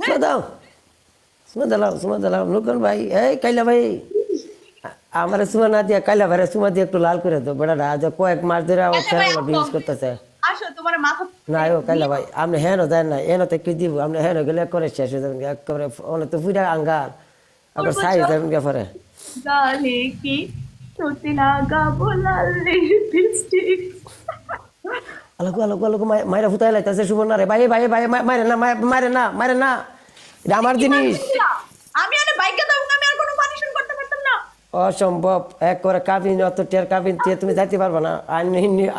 সুমা দাও। সুমা দাও সুমা দাও নকুন ভাই এই কাইলা ভাই। আমার সুমা না দিয়া কাইলা ভাই সুমা দিয়ে একটু লাল করে দাও। বেড়াটা আজ কয়েক মাস ধরে আমার চ্যানেল ইউজ করতেছে। না ও কাইলা ভাই আপনি হেন দেন না এন তো কি দিব? আপনি হেন গেলে করে শেষ হয়ে যাবেন একেবারে অনেক তো পুরা আঙ্গার। আবার সাই যাবেন কে পরে লিপস্টিক আলোক আলোক আলোক মায়েরা ফুটাই লাইতেছে সুবর্ণা রে ভাই ভাই ভাই মারে না মায়- মারে না মারে না এটা আমার জিনিস আমি আরে বাইকে দাও আমি আর কোনো পানিশন করতে পারতাম না। অসম্ভব এক করে কাবিন অত টের কাবিন দিয়ে তুমি যাইতে পারবে না। আইন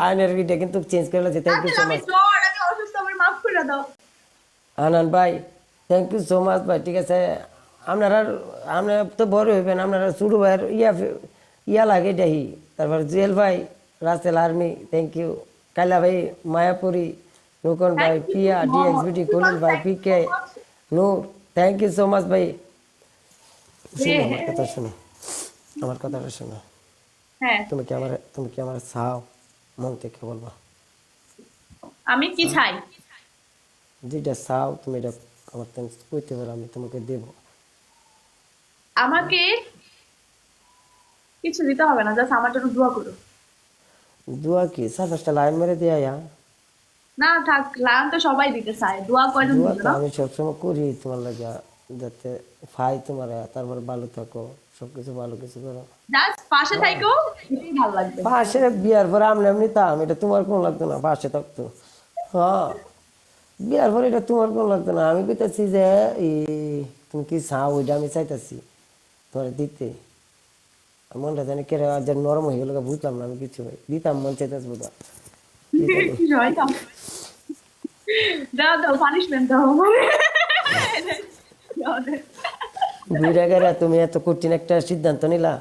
আইনের ভিডিও কিন্তু চেঞ্জ করে যেতে থ্যাংক ইউ সো মাচ আমি অসুস্থ আমার মাফ করে দাও। আনন্দ ভাই থ্যাংক ইউ সো মাচ ভাই ঠিক আছে। আপনারা আপনারা তো বড় হইবেন আপনারা শুরু ভাইয়ের ইয়া ইয়া লাগে দেহি। তারপর জুয়েল ভাই রাসেল আর্মি থ্যাংক ইউ কাইলা ভাই মায়াপুরি রুকন ভাই পিয়া ডিএক্সবিটি. কলিল ভাই পিকে নূর থ্যাংক ইউ সো মাচ ভাই। শোনো হ্যাঁ, আমার কথা শোনো। আমার কথাটা শোনো। হ্যাঁ। তুমি কি আমার তুমি কি আমার চাও? মন থেকে বলবা। আমি কি চাই? যেটা চাও তুমি এটা আমার থেকে কইতে পারো আমি তোমাকে দেবো। আমাকে কিছু দিতে হবে না জাস্ট আমার জন্য দোয়া করো। দুয়া কি? চার পাঁচটা লাইন মেরে দিয়ে আয়া। না থাক লায়ন তো সবাই দিতে চায় দোয়া কয়জন দুয়া তো আমি সবসময় করি তোমার লাগে যাতে ফাই তোমার তারপর ভালো থাকো সবকিছু ভালো কিছু করো। জাস্ট পাশে থাইকো এটাই ভালো লাগবে। পাশে বিয়ার পরে আমি এমনি তাম এটা তোমার কোন লাগতো না পাশে থাকতো। হ্যাঁ। বিয়ার পরে এটা তোমার কোন লাগতো না আমি কইতাছি যে এই তুমি কি চাও ওইটা আমি চাইতাছি তোমার দিতে। মনটা জানি কেড়ে যে নরম হয়ে গেল বুঝলাম না আমি কিছু ভাই। দিতাম মন চাইতাস বোধ দাও দাও দাও পানিশমেন্ট দাও দাও, দাও। গেরা তুমি এত কঠিন একটা সিদ্ধান্ত নিলা।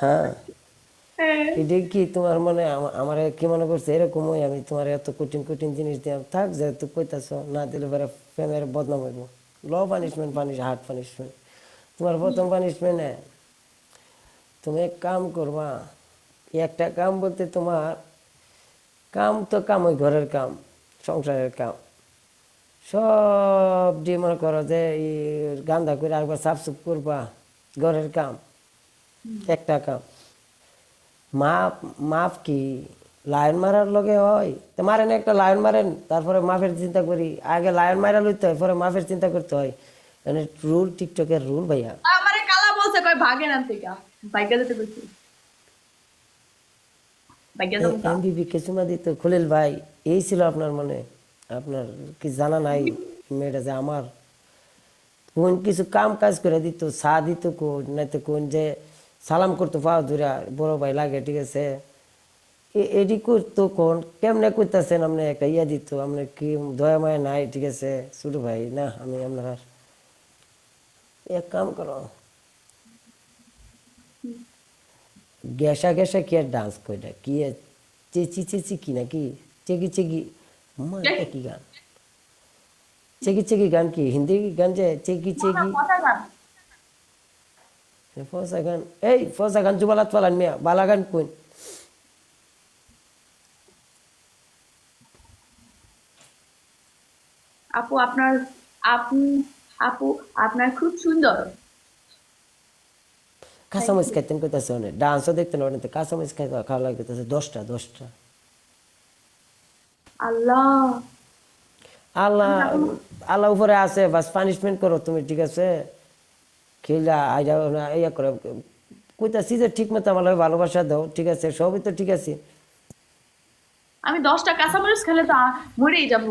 হ্যাঁ? হ্যাঁ, এটা কি তোমার মনে আমার কি মনে করছে? এরকমই আমি তোমার এত কঠিন কঠিন জিনিস দিলাম থাক যে তুই কইতাছ না দিলে পরে প্রেমের বদনাম হইব। Law punishment punish hard punishment তোমার প্রথম পানিশমেন্ট তুমি এক কাম করবা একটা কাম বলতে তোমার কাম তো কাম ওই ঘরের কাম সংসারের কাম। সব দিয়ে মনে করো যে গান্দা করে একবার সাফ সুফ করবা ঘরের কাম একটা কাম। মাপ মাপ কি? লায়ন মারার লগে হয়? তো মারেন একটা লায়ন মারেন তারপরে মাফের চিন্তা করি। আগে লায়ন মারা লইতে হয় পরে মাফের চিন্তা করতে হয়। মানে রুল টিকটকের রুল ভাইয়া। আমারে কালা বলছে কয় ভাগে না দিত খলিল ভাই এই ছিল আপনার মনে আপনার কি জানা নাই মেয়েটা যে আমার? কোন কিছু কাম কাজ করে দিত চা দিত কোন কোন যে সালাম করতো বড় ভাই লাগে ঠিক আছে? এ- এডি করতো কোন কেমনে করতেছেন আপনি একটা ইয়া দিত আপনার কি দয়া মায়া নাই ঠিক আছে? ছোট ভাই না আমি আপনার এক কাম করো। গ্যাসা গ্যাসা কি আর ডান্স কইটা কি চেচি চেচি কি নাকি? চেকি চেকি। মা কি গান? চেকি চেকি গান কি? হিন্দি গান যে চেকি চেকি। ফসা গান। এই ফসা গান জুবালাত ফালান মিয়া বালা গান কোন? আপু আপনার আপনি আপু আপনার খুব সুন্দর। কাঁচামরিচ খাইতেন কইতাছে অনেক ডান্সও দেখতেন অনেক কাঁচামরিচ খাই খাওয়া লাগতেছে দশটা দশটা আল্লাহ আল্লাহ আল্লাহ উপরে আছে বাস পানিশমেন্ট করো তুমি ঠিক আছে খেলা আইডা ইয়া করে কইতাছি যে ঠিক মতো আমার ভালোবাসা দাও ঠিক আছে সবই তো ঠিক আছে আমি দশটা কাঁচামরিচ খেলে তো মরেই যাব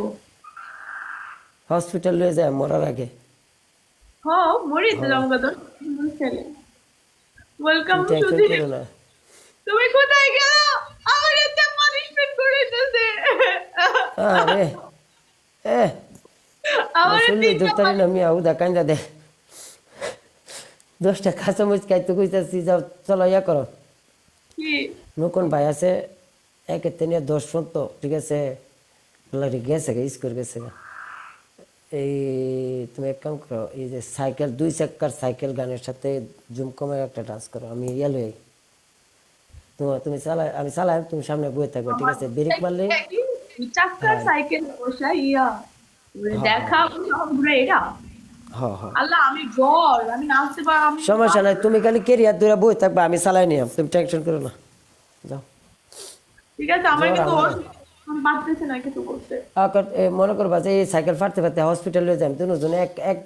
হসপিটাল যায় মরার আগে হ মরেই তো যাব খেলে ওয়েলকাম তুমি কোথায় গেল? আমার এত পানিশমেন্ট করে দিতেছে আরে এ আমার শুনলি দুটারি না মিয়া উদা কান্দা দে। দশটা কাঁচামরিচ খাইতে কইতাছি যাও চলো ইয়া করো। কি? নকুন ভাই আছে একের তিনে দশ পর্যন্ত ঠিক আছে? গেছে স্কোর গেছে। এই তুমি এক কাম করো এই যে সাইকেল দুই চাক্কার সাইকেল গানের সাথে জুম কমে একটা ডান্স করো আমি ইয়া লই তোমার তুমি চালাই আমি চালাই তুমি সামনে বয়ে থাকবে ঠিক আছে? ব্রেক মারলে চাক্কার সাইকেল বসা ইয়া দেখা এটা সমস্যা নাই তুমি খালি কেরিয়ার দূরে বই থাকবে আমি চালাই নিলাম তুমি টেনশন করো না। যাও। ঠিক আছে আমার কিন্তু আমার। আমি পারতেছি না কিছু করতে আকার এ, মনে করবা যে এই সাইকেল ফাটতে ফাটতে হসপিটালে যাই দুজন এক এক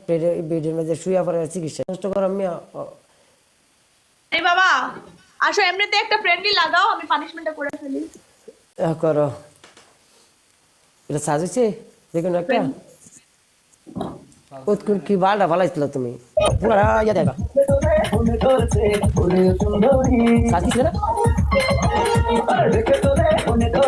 বেডের মধ্যে শুয়ে পড়ে চিকিৎসা নষ্ট করো আমি? এই বাবা আসো এমনিতে একটা ফ্রেন্ডলি লাগাও আমি পানিশমেন্টটা করে ফেলি। করো। এটা সাজেছে দেখুন একটা? উৎকুন কি বালটা ভালাইছিল তুমি? পুরা ইয়া দেখা সাজিস না?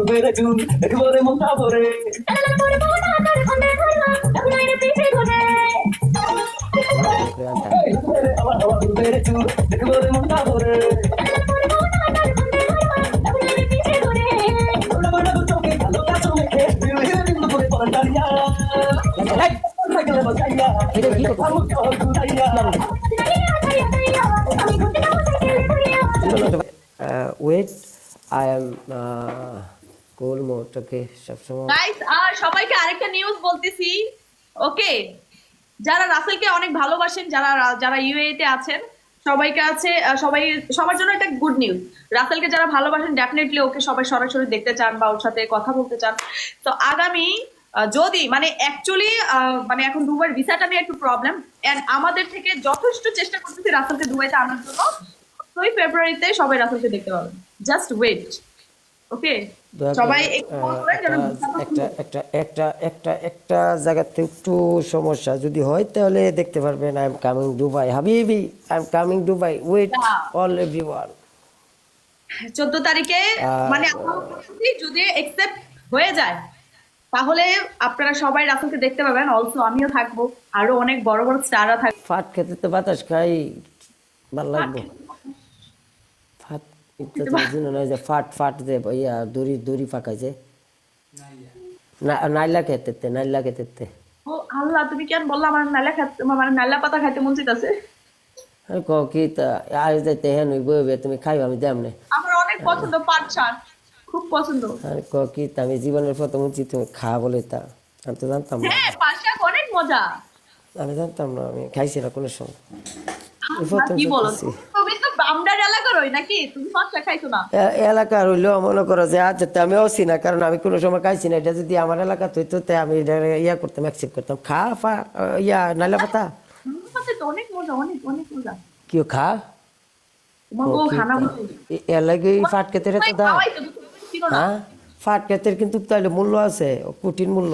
বেড়ে চুন একবারে মনটা ভরে বেড়ে চুন একবারে মনটা ভরে চোখে মোটকে সবসময় গাইস আর সবাইকে আরেকটা নিউজ বলতেছি। ওকে, যারা রাসেলকে অনেক ভালোবাসেন, যারা যারা ইউএই তে আছেন, সবাইকে আছে সবাই, সবার জন্য একটা গুড নিউজ রাসেলকে যারা ভালোবাসেন ডেফিনেটলি ওকে সবাই সরাসরি দেখতে চান বা ওর সাথে কথা বলতে চান। তো আগামী যদি মানে অ্যাকচুয়ালি মানে এখন দুবার ভিসাটা নিয়ে একটু প্রবলেম এন্ড আমাদের থেকে যথেষ্ট চেষ্টা করতেছি রাসেলকে দুবাইতে আনার জন্য। দুই ফেব্রুয়ারিতে সবাই রাসেলকে দেখতে পাবেন। জাস্ট ওয়েট ওকে সবাই একটু আহ, ফোন করে যেন একটা একটা একটা একটা একটা জায়গাতে একটু সমস্যা যদি হয় তাহলে দেখতে পারবেন আই এম কামিং দুবাই হাবিবি I am coming Dubai wait all everyone চোদ্দ তারিখে মানে যদি একসেপ্ট হয়ে যায় তাহলে আপনারা সবাই রাসেলকে দেখতে পাবেন। অলসো আমিও থাকব। আরও অনেক বড় বড় স্টাররা থাকবে। ফাট খেতে তো বাতাস খাই ভালো লাগবে। যে ফাট ফাট যে ইয়া দড়ি দড়ি যে নাইলা খেতে নাইলা খেতে ও আল্লাহ তুমি কেন বললা আমার নালা খাতে মানে নালা পাতা খাইতে মন চাইতেছে? ক কি তা আজ যাইতে হেন হইবে তুমি খাইবা আমি আমার অনেক পছন্দ পাট শাক খুব পছন্দ। আর ক কি তা আমি জীবনের প্রথম উচিত তুমি খা বলে তা আমি তো জানতাম না। হ্যাঁ পাট শাক অনেক মজা। আমি জানতাম না আমি খাইছি না কোনো সময়। কি বলো? নাকি? তুমি খাইছো না? এলাকার হইলেও মনে করো যে আচ্ছা আমি না কারণ আমি কোনো সময় খাইছি না। এটা যদি আমার এলাকা হইতো আমি ইয়া করতাম অ্যাকসেপ্ট করতাম। খা ফা ইয়া নাইলা পাতা? অনেক মজা অনেক অনেক মজা। কিও খা? ফাট খেতে তো দা হ্যাঁ? ফাট খেতের কিন্তু তাইলে মূল্য আছে কঠিন মূল্য।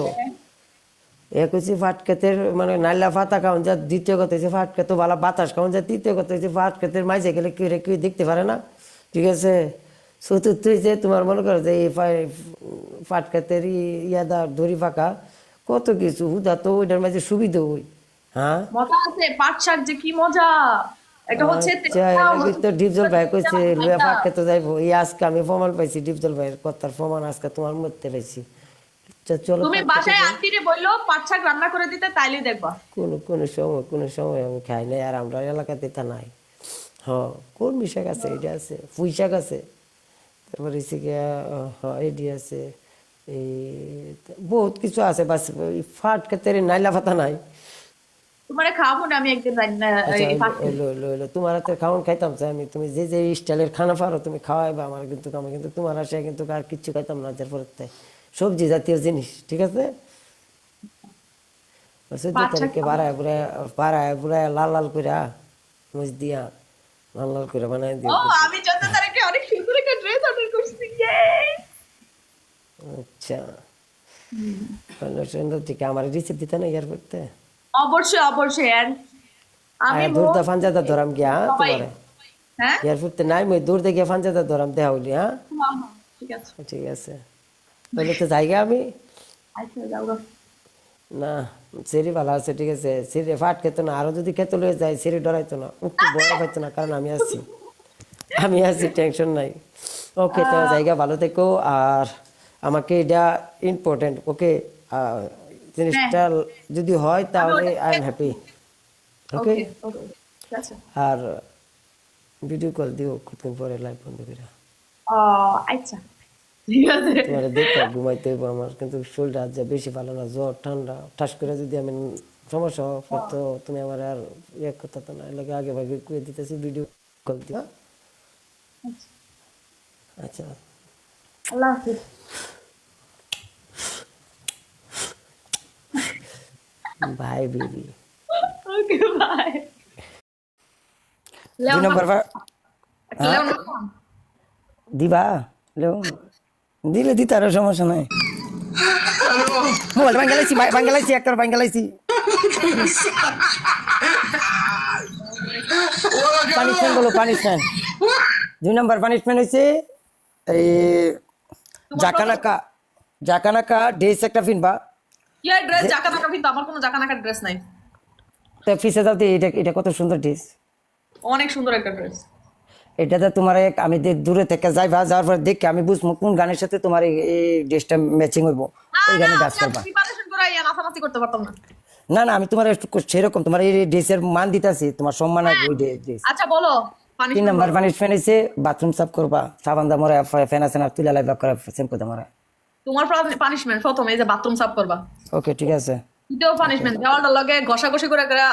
এ কইছি ফাট খেতের মানে নাইলা ফাতা খাওয়ান যা দ্বিতীয় কথা হচ্ছে ফাট খেতে ভালো বাতাস খাওয়ান যা তৃতীয় কথা হচ্ছে ফাট খেতের মাঝে গেলে কেউ কেউ দেখতে পারে না। ঠিক আছে? চতুর্থ হচ্ছে তোমার মনে করো যে এই ফাট খেতের ইয়াদা দড়ি ফাঁকা কত কিছু হুদা তো ওইটার মাঝে সুবিধা ওই হ্যাঁ? মজা আছে পাট শাক যে কি মজা! এটা হচ্ছে আচ্ছা এর আগে তো ডিপজল ভাই কইছে লুয়া ফাট খেতে যাইবো। এই আজকে আমি প্রমাণ পাইছি ডিপজল ভাইয়ের কথার প্রমাণ আজকে তোমার মধ্যে পাইছি। চলো তুমি বাসায়। আন্টিরে বলল শাক রান্না করে দিতে তাইলে দেখবা। কোনো কোনো সময় কোনো সময় আমি খাই নাই আর আমরা এলাকাতে তা নাই। হ্যাঁ কোন শাক আছে এটা আছে? পুঁই শাক আছে? তারপরে হ্যাঁ এডি আছে এই বহুত কিছু আছে বাস ফাট ক্ষেত্রে নাইলা ফাতা নাই। তোমারে খাওয়াবো না আমি একদিন আচ্ছা এলো এলো এলো তোমার হাতে খাওয়ান খাইতাম চাই আমি তুমি যে যে স্টাইলের খানা পারো তুমি খাওয়াইবা আমার কিন্তু আমি কিন্তু তোমার আশায় কিন্তু আর কিচ্ছু খাইতাম না যার পরে সবজি জাতীয় জিনিস ঠিক আছে? পাঁচ তারিখে বাড়ায় বাড়ায় লাল লাল করে দিয়া লাল লাল করে বানাই দিও আমি চোদ্দ তারিখে অনেক সুন্দর একটা ড্রেস অর্ডার করছি আচ্ছা। তাহলে সুন্দর থেকে আমার দিতে না অবশ্যই অবশ্যই আমি ফাঞ্জাদা ধরাম গিয়া হ্যাঁ তোমার? হ্যাঁ? নাই মই দূর দেখে ফাঞ্জাদা ধরাম হইলি হ্যাঁ ঠিক আছে। ঠিক আছে। বলে তো জায়গা আমি? আচ্ছা। না সিঁড়ি ভালো আছে ঠিক আছে। সিঁড়ি ফাট খেত না আরও যদি খেতে লয়ে যায় সিঁড়ি ডরাইতো না। একটু বড় পাইতো না কারণ আমি আছি। আমি আছি টেনশন নাই। ওকে তো জায়গা ভালো থেকো। আর আমাকে এটা ইম্পর্টেন্ট ওকে জিনিসটা যদি হয় তাহলে আই এম হ্যাপি ওকে? আছে আর ভিডিও কল দিও কিছুক্ষণ পরে লাইভ বন্ধ করে আচ্ছা। ঠিক আছে। তোমার দেখতে ঘুমাইতে হইব আমার। কিন্তু শরীরটা আজ বেশি ভালো না জ্বর ঠান্ডা ঠাস করে যদি আমি সমস্যা হয় তুমি আমার আর ইয়ে করতে তো না। আগে ভাগে কুয়ে দিতেছি ভিডিও কল দিও আচ্ছা। আল্লাহ হাফিজ। Bye baby. Okay bye. দুই নম্বর দিবা? লেও দিলে দিতে আরও সমস্যা নাই। মোবাইল বাঙ্গালাইছি বাঙ্গালাইছি একটা বাঙ্গালাইছি পানিশমেন্ট বলো পানিশমেন্ট দুই নম্বর পানিশমেন্ট হয়েছে এই জাকানাকা। জাকানাকা ড্রেস একটা কিনবা ইয়া ড্রেস কিন্তু আমার কোনো ড্রেস নাই। তো ফিসে যাও এটা এটা কত সুন্দর ড্রেস অনেক সুন্দর একটা ড্রেস এটাতে তোমার আমি দূরে থেকে যাইবা যাওয়ার পর দেখে আমি বুঝব কোন গানের সাথে তোমার এই ড্রেসটা ম্যাচিং হইব। ওই গানে ডান্স করবা করে না। না আমি তোমার একটু সেরকম তোমার এই ড্রেসের মান দিতেছি তোমার সম্মান আছে ওই ড্রেস। আচ্ছা বলো তিন নাম্বার পানিশমেন্ট হয়েছে বাথরুম সাফ করবা সাবান দা মরে ফ্যান আছে না তুলা লাইবা করে শ্যাম্পু দা মরে। তোমার পানিশমেন্ট প্রথম এই যে বাথরুম সাফ করবা। ওকে ঠিক আছে। পানিশমেন্ট দেওয়ালটার লগে ঘষাঘষি করে করে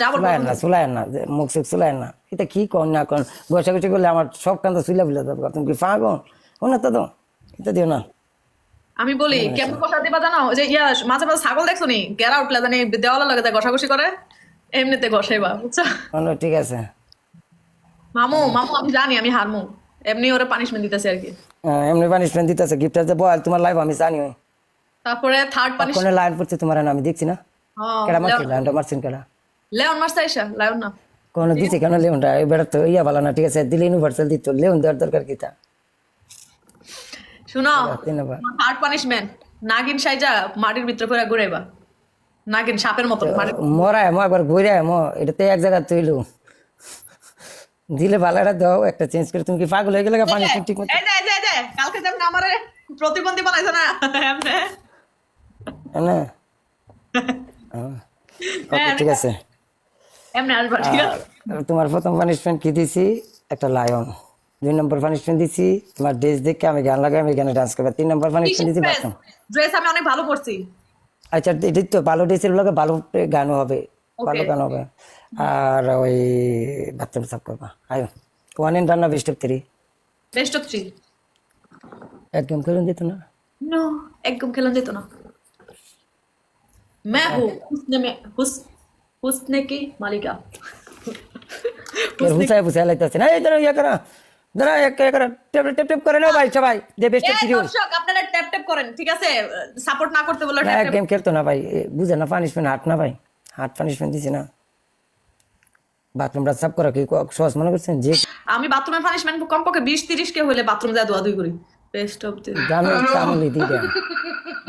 যাবর চুলায় না চুলায় না মুখ সুখ চুলায় না। এটা কি না কর? গোছাগুছি করলে আমার সব কান্দ চুলা বুলা যাবে তুমি কি ফাঁকো ও না তো তো এটা দিও না। আমি বলি কেমন কথা দিবা জানো? যে ইয়া মাঝে মাঝে ছাগল দেখছ নি? গেরা উঠলে জানি দেওয়ালের লগে যায় ঘষাঘষি করে এমনিতে ঘষাইবা বুঝছ? ঠিক আছে। মামু মামু আমি জানি আমি হারমু। এমনি ওরে পানিশমেন্ট দিতেছে আর কি। এমনি পানিশমেন্ট দিতেছে গিফটার যে বল তোমার লাইভ আমি জানি। তারপরে থার্ড পানিশ কোনে লাইন পড়ছে তোমার না আমি দেখছি না? কেডা মারছি লাইনটা মারছেন কেডা? লেওন মারছে আইসা লেওন না। কোনো দিছে কেন লেউনটা এবার তো ইয়া ভালো না ঠিক আছে দিলে ইউনিভার্সাল দিত। লেউন দেওয়ার দরকার কি তা? শুনো থার্ড পানিশমেন্ট নাগিন সাইজা মাটির ভিতরে করে ঘুরাইবা নাগিন সাপের মতো মরায় মো একবার ঘুরে মো এটাতে এক জায়গা তৈল দিলে ভালো একটা দাও একটা চেঞ্জ করে। তুমি কি পাগল হয়ে গেলে পানি ঠিক মতো এই যে এই যে কালকে যেমন আমারে প্রতিবন্ধী বানাইছে না না ওকে ঠিক আছে। এমনি আসবা ঠিক আছে। তোমার প্রথম পানিশমেন্ট কি দিছি? একটা লায়ন দুই নম্বর পানিশমেন্ট দিছি। তোমার ড্রেস দেখে আমি গান লাগাই আমি গানে ডান্স করব। তিন নম্বর পানিশমেন্ট দিছি বাথরুম। ড্রেস আমি অনেক ভালো পড়ছি আচ্ছা এটাই তো ভালো ড্রেসের লগে ভালো গানও হবে। ভালো গান হবে। আর ওই বাথরুম সাফ করবা। আয়ো। ওয়ান এন্ড রান্না best of three best of three একদম করুন দিত না। নো একদম খেলন যেত না। मैं हूँ हुस्न में हुस हुस्न की मालिका এর হুসায় হুসায় লাইতেছে না এই ধরো ইয়ে করো ধরো এক এক টেপ টেপ টেপ করে নাও ভাই সবাই যে বেস্ট অফ এই থ্রি দর্শক আপনারা ট্যাপ ট্যাপ করেন ঠিক আছে সাপোর্ট না করতে বলে না এক গেম খেলতো না ভাই এ, বুঝে না পানিশমেন্ট হাট না ভাই হাট পানিশমেন্ট দিছি না বাথরুমটা সাফ করা কি ক- সহজ মনে করছেন যে আমি বাথরুমের পানিশমেন্ট কমপক্ষে বিশ তিরিশ কে হইলে বাথরুম যায় দোয়া দুই করি বেস্ট অফ দি দামি চামলি দিই দেন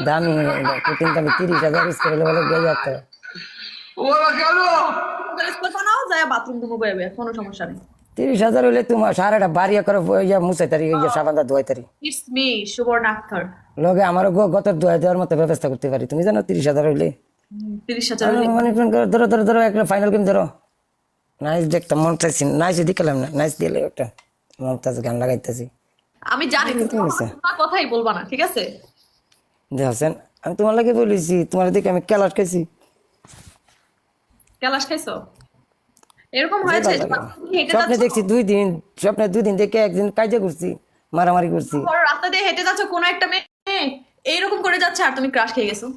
দামি দামি তিরিশ হাজার ইউজ করে বলে গিয়ে যাচ্ছে বানাও যায় বাথরুম তুমি বইবে কোনো সমস্যা নেই। তিরিশ হাজার হইলে তোমার সারাটা বাড়িয়া করে ইয়া মুছাই তারি ইয়া সাবানটা ধোয়াই তারি। মি সুবর্ণ আক্তার। লগে আমারও গত ধোয়াই দেওয়ার মতো ব্যবস্থা করতে পারি। তুমি জানো তিরিশ হাজার হইলে তিরিশ হাজার মানে ধরো ধরো ধরো একটা ফাইনাল গেম ধরো। নাইস নাইস দেখালাম না নাইস দিলে একটা মমতাজ গান লাগাইতেছি। আমি জানি কথাই বলবা না ঠিক আছে? দেখছেন? আমি তোমার লাগে বলেছি তোমার দিকে আমি ক্যালাস খাইছি। ক্যালাস খাইছো? এরকম হয়েছে স্বপ্নে দেখছি দুই দিন স্বপ্নে দুই দিন দেখে একদিন কাজে করছি মারামারি করছি। বড় রাস্তা দিয়ে হেঁটে যাচ্ছ কোনো একটা মেয়ে এইরকম করে যাচ্ছে আর তুমি ক্রাশ খেয়ে গেছো।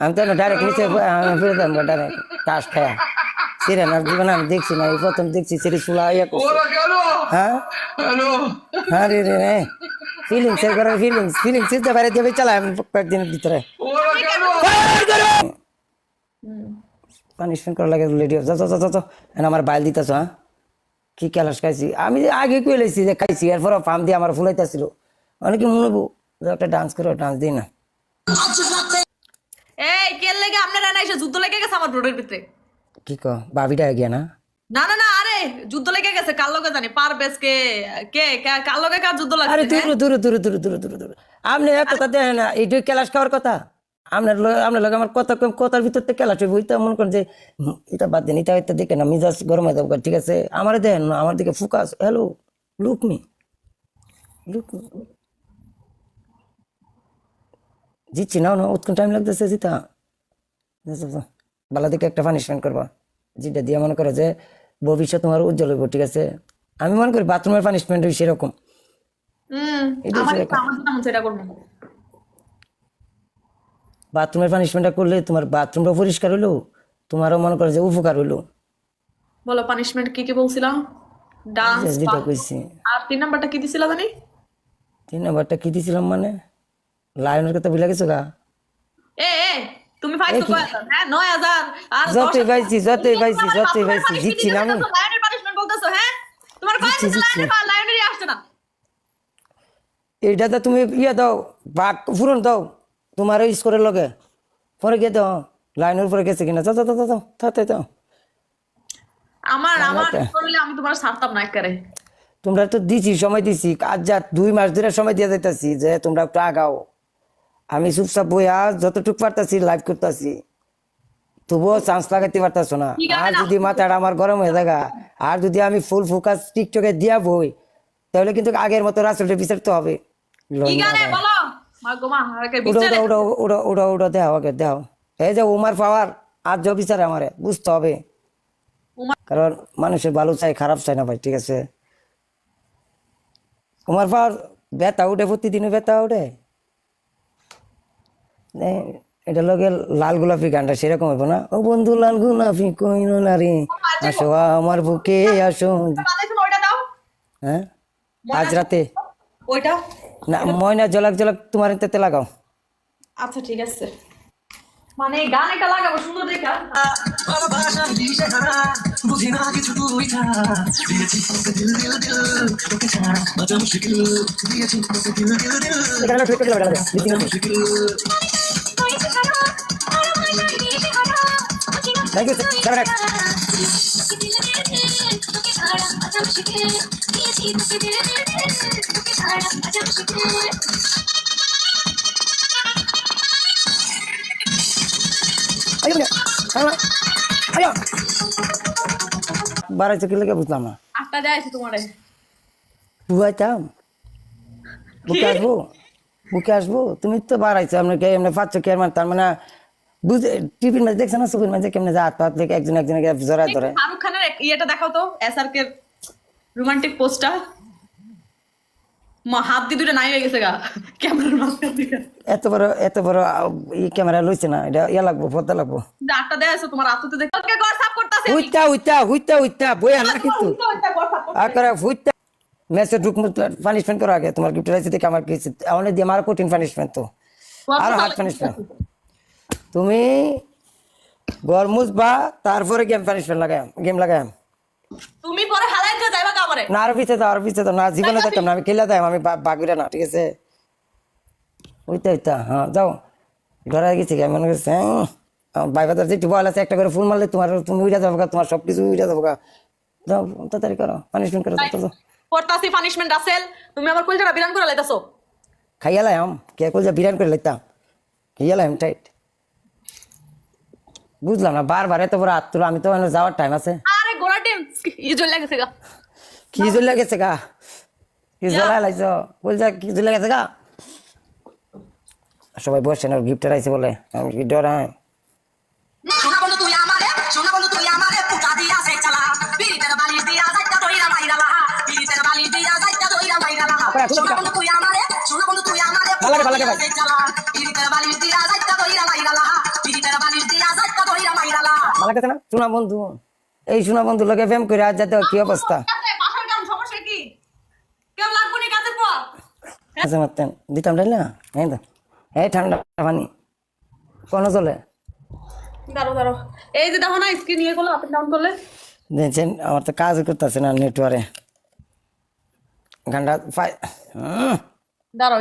আমি তো ডাইরেক্ট নিচে আমি ফিরে যাব ডাইরেক্ট কাশ খায়া। সিরেন আর জীবনে আমি দেখছি না এই প্রথম দেখছি সিরি চুলা ইয়া করছে। হ্যাঁ? হ্যাঁ রে রে রে। ফিলিংস এর করে ফিলিংস ফিলিংস দিতে পারে দেবে চালা আমি কয়েকদিনের ভিতরে। পানিশমেন্ট করা লাগে লেডি যত যত যত আমার বাইল দিতেছ হ্যাঁ? কি ক্যালাস খাইছি? আমি যে আগে কই লাইছি যে খাইছি এরপর ফার্ম দিয়ে আমার ফুলাইতেছিল। অনেকে মনে হব একটা ডান্স করো ডান্স দিই না। এই কে লেগে আপনারা না এসে যুদ্ধ লেগে গেছে আমার রোডের ভিতরে। কি কো বাবিটা গিয়া না? না না না যুদ্ধ লেগে গেছে কার লগে জানি? পারবেজ কে কার লগে কার যুদ্ধ আরে দূর দূর দূর দূর দূর দূর দূর। আপনি এত কথা দেখেন না এইটাই ক্লাস খাওয়ার কথা? আপনার আপনার লগে আমার কম কথার ভিতর থেকে মনে করেন যে এটা বাদ দেন এটা এটা দেখে না মিজাজ গরম হয়ে যাব ঠিক আছে? আমার দেখেন না আমার দিকে focus hello look me look me জিতছি না না উৎকন টাইম লাগতেছে জিতা। বালা দিকে একটা পানিশমেন্ট করবা। যেটা দিয়ে মনে করো যে ভবিষ্যৎ তোমার উজ্জ্বল হইব ঠিক আছে? আমি মনে করি বাথরুমের পানিশমেন্ট সেরকম। বাথরুমের পানিশমেন্টটা করলে তোমার বাথরুমটা পরিষ্কার হইল তোমারও মনে করো যে উপকার হইল। বলো পানিশমেন্ট কি কি বলছিলাম ডান্স যেটা কইছি। আর তিন নাম্বারটা কি দিছিল জানি? তিন নাম্বারটা কি দিছিলাম মানে? লায়নের কথা ভুলে গেছো গা? এ এ তুমি ফাইট তো হ্যাঁ 9000 আর যতই 10,000 পাইছি, যতই পাইছি, যতই পাইছি, জিতছি না আমি। লায়নের পানিশমেন্ট বলতেছো হ্যাঁ? তোমার কয় জিতছি, দিছে লায়নের পা- লায়নেরই আসছে না। এইটাতে তুমি ইয়ে দাও বাক ফুরন দাও তোমার ওই স্কোরের লগে। পরে গিয়ে দাও লাইনের উপরে গেছে কিনা। যাও যাও যাও যাও দাও আমার আমার করলে আমি তোমার ছাড়তাম না একারে তোমরা তো দিছি সময় দিছি। আজ যা দুই মাস ধরে সময় দিয়ে যাইতাছি যে তোমরা একটু আগাও আমি চুপচাপ বইয়া যতটুকু পারতাছি লাইভ করতেছি। তবুও চান্স লাগাইতে পারতাছো না। আর। যদি মাথাটা আমার গরম হয়ে থাকা আর যদি আমি ফুল ফোকাস টিকটকে দিয়া বই তাহলে কিন্তু আগের মতো রাসেলটা বিচারতে হবে। দেও এই যে উমার পাওয়ার আর যে বিচারে আমারে বুঝতে হবে। কারণ মানুষের ভালো চাই খারাপ চাই না ভাই ঠিক আছে? উমার পাওয়ার ব্যথা উঠে প্রতিদিনই ব্যথা উঠে? এটা লগে লাল গোলাপি গানটা সেরকম হইব না। ও বন্ধু লাল গোলাপি কইন নারী আসো আমার বুকে আসো। না, ওইটা দাও। হ্যাঁ? আজ রাতে? ওইটা? না ময়না জলাক জলাক তোমার তেতে লাগাও। আচ্ছা ঠিক আছে। মানে গান একটা লাগাবো সুন্দর দেখা। ভালোবাসার দিশে হারা বুঝি না কিছু তুই ছাড়া দিয়েছি তোকে দিল দিল দিল তোকে ছাড়া বাজা মুশকিল দিয়েছি তোকে দিল দিল দিল এখানে ঠিক করে লাগাও মুশকিল থ্যাংক ইউ স্যার বাড়াইছে কি লাগে বুঝলাম না। আটটা যাইছে তোমারে। বুঝাইতাম বুকে আসব? বুকে আসব? তুমি তো বাড়াইছো আপনাকে এমনি পাচ্ছ কে মানে তার মানে বুঝে টিভির মাঝে দেখছে না ছবির মাঝে কেমনে যে হাত থেকে একজন একজনকে জড়ায় ধরে। শাহরুখ খানের ইয়েটা দেখাও তো এসআর কে রোমান্টিক পোস্টটা। মা হাত দিয়ে দুটো নাই হয়ে গেছে গা ক্যামেরার মাঝখান থেকে। এত বড় এত বড় আহ, ক্যামেরা লইছে না এটা ইয়া লাগবো পর্দা লাগবো। আটটা দেয় আছে তোমার আতুতে দেখো ওকে গড় সাফ করতেছে হুইতা হুইতা হুইতা হুইতা বইয়া না কিন্তু। আর করে হুইতা ঢুক পানিশমেন্ট করো আগে তোমার গিফট রাইছে দেখে আমার কিছু অনেক দিয়ে আমার কঠিন পানিশমেন্ট তো। আর হার্ড পানিশমেন্ট তুমি গরমুজ বা তারপরে গেম পানিশমেন্ট লাগাই গেম লাগাই তুমি পরে হালাই দিয়ে যাইবা কামরে। না আরও পিছিয়ে দাও আরও পিছিয়ে দাও না জীবনে যেতাম না আমি খেলে দেয় আমি বাগুরা না ঠিক আছে? ওইটা ওইটা হ্যাঁ যাও। ঘরে গেছি আমি মনে করছি ভাই বাজার যেটি বল আছে একটা করে ফুল মারলে তোমার তুমি উইটা যাব তোমার সব কিছু উইটা যাব। যাও তাড়াতাড়ি করো পানিশমেন্ট করো যাও। পড়তাছি পানিশমেন্ট আসেল তুমি আমার কলজাটা বিরান করে লাইতাছো। খাইয়া লাইম কে কল যা বিরান করে লাইতাম খাইয়া লাইম টাইট বুঝলাম না বারবার এত বড় হাত তুলো আমি তো এখানে যাওয়ার টাইম আছে। আরে গোড়া টিম ই জল লাগেছে গা? কি জ্বলে গেছে গা? কি জ্বলা লাইছ বল যা কি জ্বলে গেছে গা? সবাই বসছেন ওর গিফট আইছে বলে। আমি কি ডর হ্যাঁ তুই আমারে সোনা গেছে না? শোনা বন্ধু এই শোনা বন্ধু লোকে প্রেম করে আজ যাতে কি অবস্থা? কাছে মারতেন দিতাম তাই না তো এই ঠান্ডা পানি। কোনো চলে দাঁড়ো দাঁড়ো এই যে দেখো না স্ক্রিন ইয়ে করলে আপ ডাউন করলে? দেখছেন আমার তো কাজ করতেছে না নেটওয়ার্কে গানটা পাই হুম। দাঁড়াও।